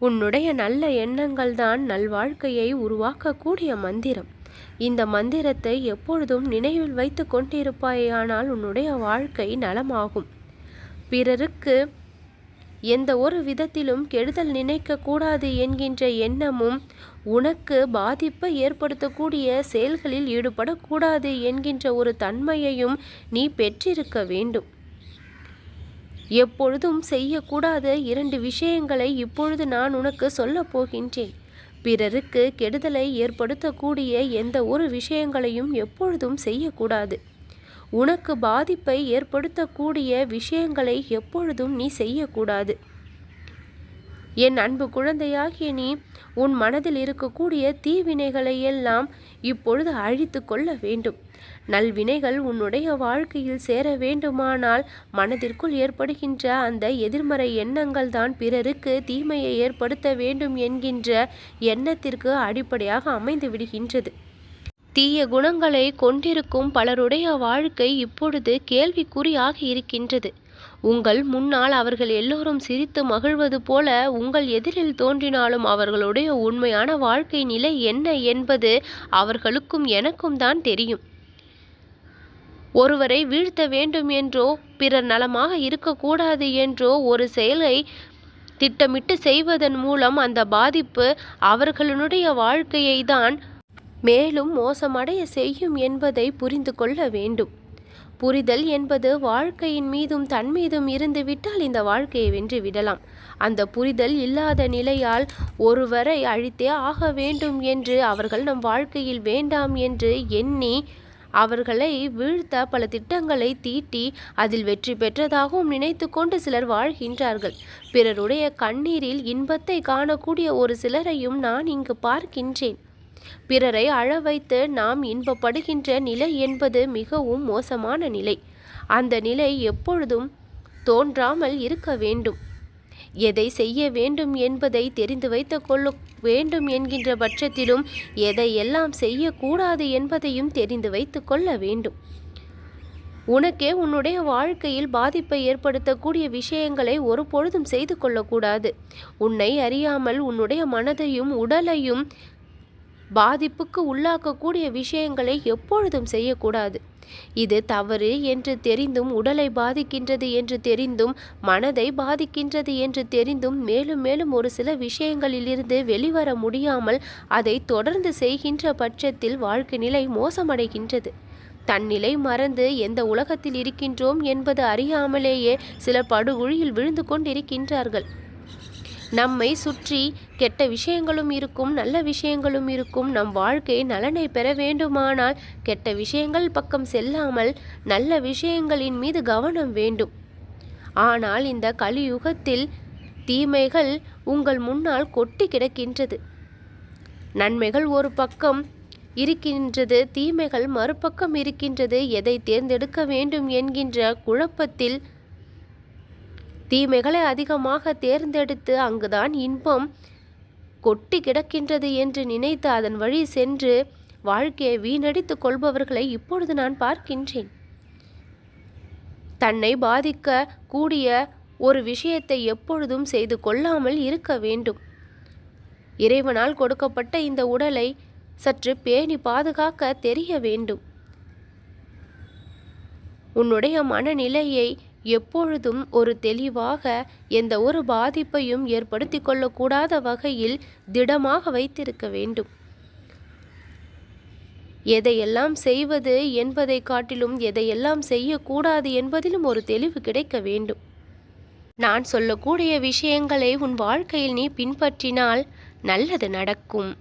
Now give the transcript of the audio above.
உன்னுடைய நல்ல எண்ணங்கள் தான் நல்வாழ்க்கையை உருவாக்கக்கூடிய மந்திரம். இந்த மந்திரத்தை எப்பொழுதும் நினைவில் வைத்து கொண்டிருப்பாயானால் உன்னுடைய வாழ்க்கை நலமாகும். பிறருக்கு எந்த ஒரு விதத்திலும் கெடுதல் நினைக்கக்கூடாது என்கின்ற எண்ணமும் உனக்கு பாதிப்பை ஏற்படுத்தக்கூடிய செயல்களில் ஈடுபடக்கூடாது என்கின்ற ஒரு தன்மையையும் நீ பெற்றிருக்க வேண்டும். எப்பொழுதும் செய்யக்கூடாத இரண்டு விஷயங்களை இப்பொழுது நான் உனக்கு சொல்லப் போகின்றேன். பிறருக்கு கெடுதலை ஏற்படுத்தக்கூடிய எந்த ஒரு விஷயங்களையும் எப்பொழுதும் செய்யக்கூடாது. உனக்கு பாதிப்பை ஏற்படுத்தக்கூடிய விஷயங்களை எப்பொழுதும் நீ செய்யக்கூடாது. என் அன்பு குழந்தையாகிய நீ உன் மனதில் இருக்கக்கூடிய தீவினைகளை எல்லாம் இப்பொழுது அழித்து கொள்ள வேண்டும். நல்வினைகள் உன்னுடைய வாழ்க்கையில் சேர வேண்டுமானால் மனதிற்குள் ஏற்படுகின்ற அந்த எதிர்மறை எண்ணங்கள் தான் பிறருக்கு தீமையை ஏற்படுத்த வேண்டும் என்கின்ற எண்ணத்திற்கு அடிப்படையாக அமைந்து விடுகின்றது. தீய குணங்களை கொண்டிருக்கும் பலருடைய வாழ்க்கை இப்பொழுது கேள்விக்குறியாக இருக்கின்றது. உங்கள் முன்னால் அவர்கள் எல்லோரும் சிரித்து மகிழ்வது போல உங்கள் எதிரில் தோன்றினாலும் அவர்களுடைய உண்மையான வாழ்க்கை நிலை என்ன என்பது அவர்களுக்கும் எனக்கும் தான் தெரியும். ஒருவரை வீழ்த்த வேண்டும் என்றோ பிறர் நலமாக இருக்கக்கூடாது என்றோ ஒரு செயலை திட்டமிட்டு செய்வதன் மூலம் அந்த பாதிப்பு அவர்களுடைய வாழ்க்கையை தான் மேலும் மோசமடைய செய்யும் என்பதை புரிந்து கொள்ள வேண்டும். புரிதல் என்பது வாழ்க்கையின் மீதும் தன் மீதும் இருந்து விட்டால் இந்த வாழ்க்கையை வென்று விடலாம். அந்த புரிதல் இல்லாத நிலையால் ஒருவரை அழித்தே ஆக வேண்டும் என்று அவர்கள் நம் வாழ்க்கையில் வேண்டாம் என்று எண்ணி அவர்களை வீழ்த்த பல திட்டங்களை தீட்டி அதில் வெற்றி பெற்றதாகவும் நினைத்து கொண்டு சிலர் வாழ்கின்றார்கள். பிறருடைய கண்ணீரில் இன்பத்தை காணக்கூடிய ஒரு சிலரையும் நான் இங்கு பார்க்கின்றேன். பிறரை அழ வைத்து நாம் இன்பப்படுகின்ற நிலை என்பது மிகவும் மோசமான நிலை. அந்த நிலை எப்பொழுதும் தோன்றாமல் இருக்க வேண்டும். எதை செய்ய வேண்டும் என்பதை தெரிந்து வைத்து கொள்ள வேண்டும் என்கின்ற பட்சத்திலும் எதை எல்லாம் செய்யக்கூடாது என்பதையும் தெரிந்து வைத்து கொள்ள வேண்டும். உனக்கே உன்னுடைய வாழ்க்கையில் பாதிப்பை ஏற்படுத்தக்கூடிய விஷயங்களை ஒரு பொழுதும் செய்து கொள்ளக்கூடாது. உன்னை அறியாமல் உன்னுடைய மனதையும் உடலையும் பாதிப்புக்கு உள்ளாக்கக்கூடிய விஷயங்களை எப்பொழுதும் செய்யக்கூடாது. இது தவறு என்று தெரிந்தும் உடலை பாதிக்கின்றது என்று தெரிந்தும் மனதை பாதிக்கின்றது என்று தெரிந்தும் மேலும் மேலும் ஒரு சில விஷயங்களிலிருந்து வெளிவர முடியாமல் அதை தொடர்ந்து செய்கின்ற பட்சத்தில் வாழ்க்கை நிலை மோசமடைகின்றது. தன்னிலை மறந்து எந்த உலகத்தில் இருக்கின்றோம் என்பது அறியாமலேயே சில படுகுழியில் விழுந்து கொண்டிருக்கின்றார்கள். நம்மை சுற்றி கெட்ட விஷயங்களும் இருக்கும் நல்ல விஷயங்களும் இருக்கும். நம் வாழ்க்கை நலனை பெற வேண்டுமானால் கெட்ட விஷயங்கள் பக்கம் செல்லாமல் நல்ல விஷயங்களின் மீது கவனம் வேண்டும். ஆனால் இந்த கலியுகத்தில் தீமைகள் உங்கள் முன்னால் கொட்டி கிடக்கின்றது. நன்மைகள் ஒரு பக்கம் இருக்கின்றது தீமைகள் மறுபக்கம் இருக்கின்றது. எதை தேர்ந்தெடுக்க வேண்டும் என்கின்ற குழப்பத்தில் தீமைகளை அதிகமாக தேர்ந்தெடுத்து அங்குதான் இன்பம் கொட்டி கிடக்கின்றது என்று நினைத்து அதன் வழி சென்று வாழ்க்கையை வீணடித்து கொள்பவர்களை இப்பொழுது நான் பார்க்கின்றேன். தன்னை பாதிக்க கூடிய ஒரு விஷயத்தை எப்பொழுதும் செய்து கொள்ளாமல் இருக்க வேண்டும். இறைவனால் கொடுக்கப்பட்ட இந்த உடலை சற்று பேணி பாதுகாக்க தெரிய வேண்டும். உன்னுடைய மனநிலையை எப்பொழுதும் ஒரு தெளிவாக எந்த ஒரு பாதிப்பையும் ஏற்படுத்தி கொள்ளக்கூடாத வகையில் திடமாக வைத்திருக்க வேண்டும். எதையெல்லாம் செய்வது என்பதை காட்டிலும் எதையெல்லாம் செய்யக்கூடாது என்பதிலும் ஒரு தெளிவு கிடைக்க வேண்டும். நான் சொல்லக்கூடிய விஷயங்களை உன் வாழ்க்கையில் நீ பின்பற்றினால் நல்லது நடக்கும்.